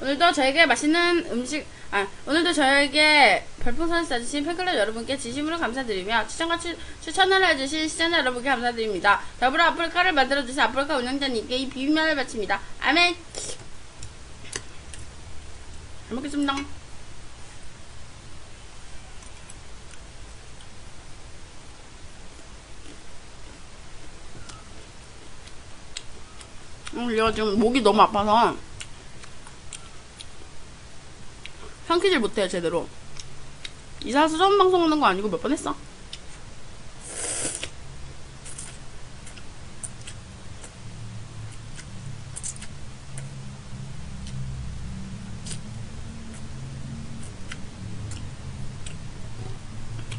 오늘도 저에게 맛있는 음식, 아, 오늘도 저에게 별풍선 쏴주신 팬클럽 여러분께 진심으로 감사드리며 추천과 추, 추천을 해주신 시청자 여러분께 감사드립니다. 더불어 아프리카를 만들어주신 아프리카 운영자님께 이 비빔면을 바칩니다. 아멘! 잘 먹겠습니다. 음, 얘가 지금 목이 너무 아파서 삼키질 못해요 제대로 이사수 처음 방송 하는 거 아니고 몇 번 했어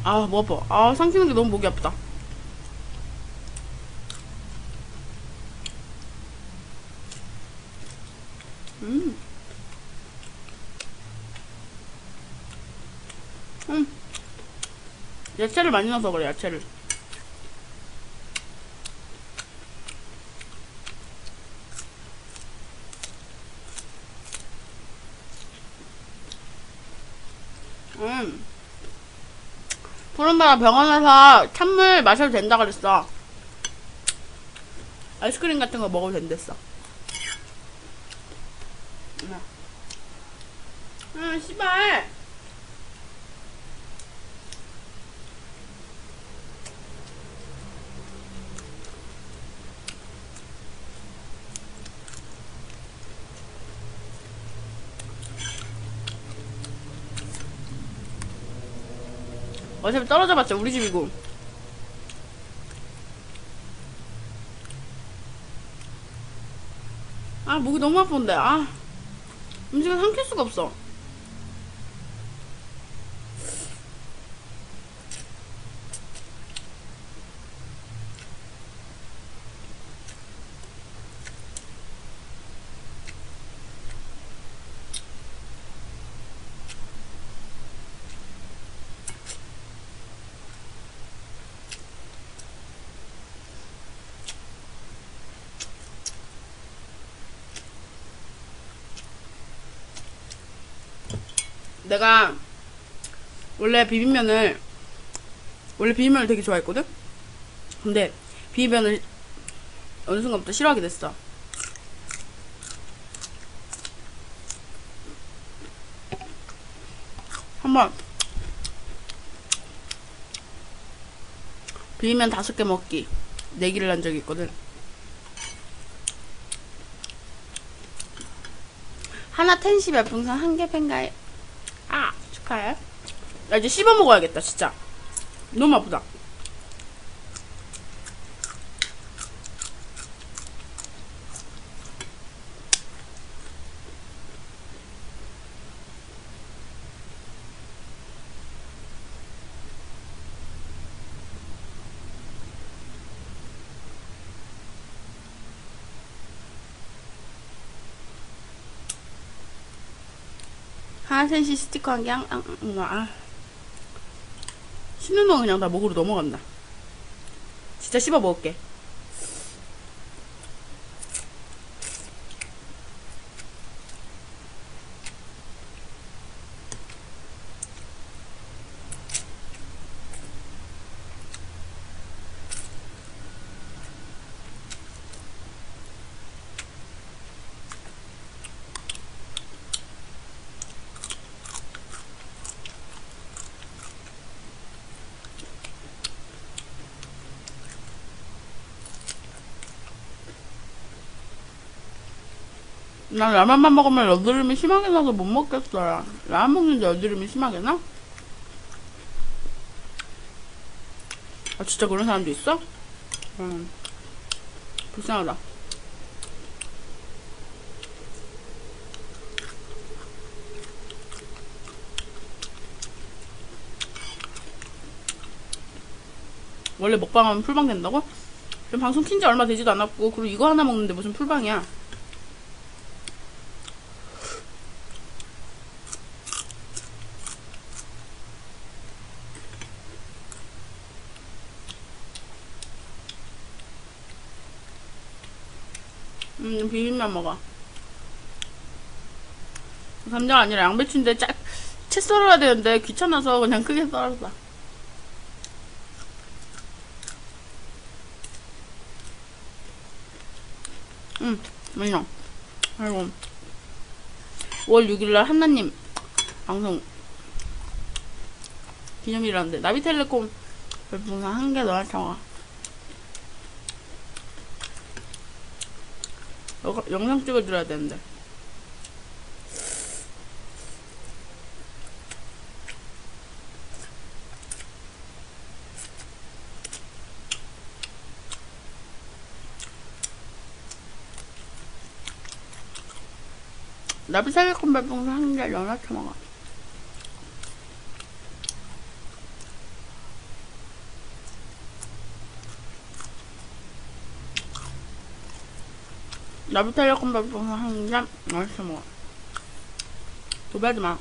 아, 뭐 아파. 아, 삼키는 게 너무 목이 아프다. 음. 음. 야채를 많이 넣어서 그래, 야채를. 음. 푸른바람 병원에서 찬물 마셔도 된다 그랬어. 아이스크림 같은 거 먹어도 된댔어. 아, 씨발. 어차피 떨어져봤자 우리 집이고. 아, 목이 너무 아픈데, 아. 음식을 삼킬 수가 없어. 내가 원래 비빔면을 원래 비빔면을 되게 좋아했거든. 근데 비빔면을 어느 순간부터 싫어하게 됐어. 한번 비빔면 다섯 개 먹기 내기를 한 적이 있거든. 하나 텐시 별풍선 한 개 팬가에 아 축하해 나 이제 씹어 먹어야겠다 진짜. 너무 아프다 하나센시 스티커 한 개, 아, 아, 아. 씹는 동안 그냥 나 목으로 넘어간다. 진짜 씹어 먹을게. 난 라면만 먹으면 여드름이 심하게 나서 못 먹겠어요. 라면 먹는데 여드름이 심하게 나? 아, 진짜 그런 사람도 있어? 음. 불쌍하다. 원래 먹방하면 풀방 된다고? 지금 방송 킨지 얼마 되지도 않았고, 그리고 이거 하나 먹는데 무슨 풀방이야. 음, 비빔면 먹어. 감자가 아니라 양배추인데 짜, 채 썰어야 되는데 귀찮아서 그냥 크게 썰었어. 응, 맛있어. 아이고. 5월 6일날 한나님 방송 기념일이라는데 나비텔레콤 별풍선 한개 넣어줘가 여- 영상 찍어드려야 되는데. 나비텔레콤 별풍선 한개 넣어줘가 나비텔레콤 별풍선 한개 넣어줘 먹어 도배하지 마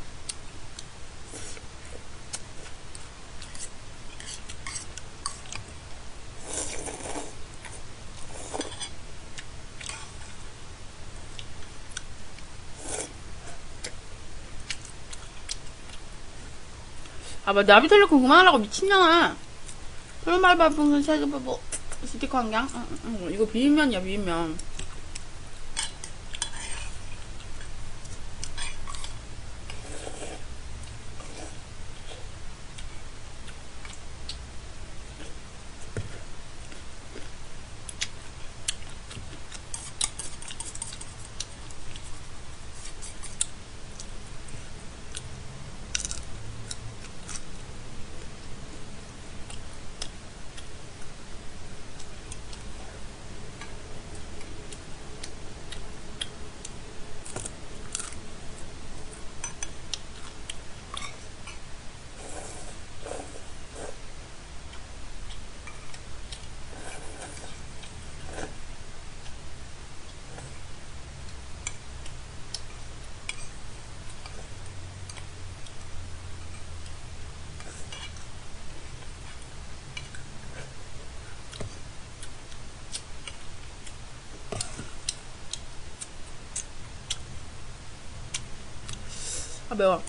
아, 뭐, 나비텔레콤 그만하라고 미친년아. 설말 발풍선 세개 뭐, 스티커 한 장? 응, 응, 응. 이거 비빔면이야, 비빔면. 他不要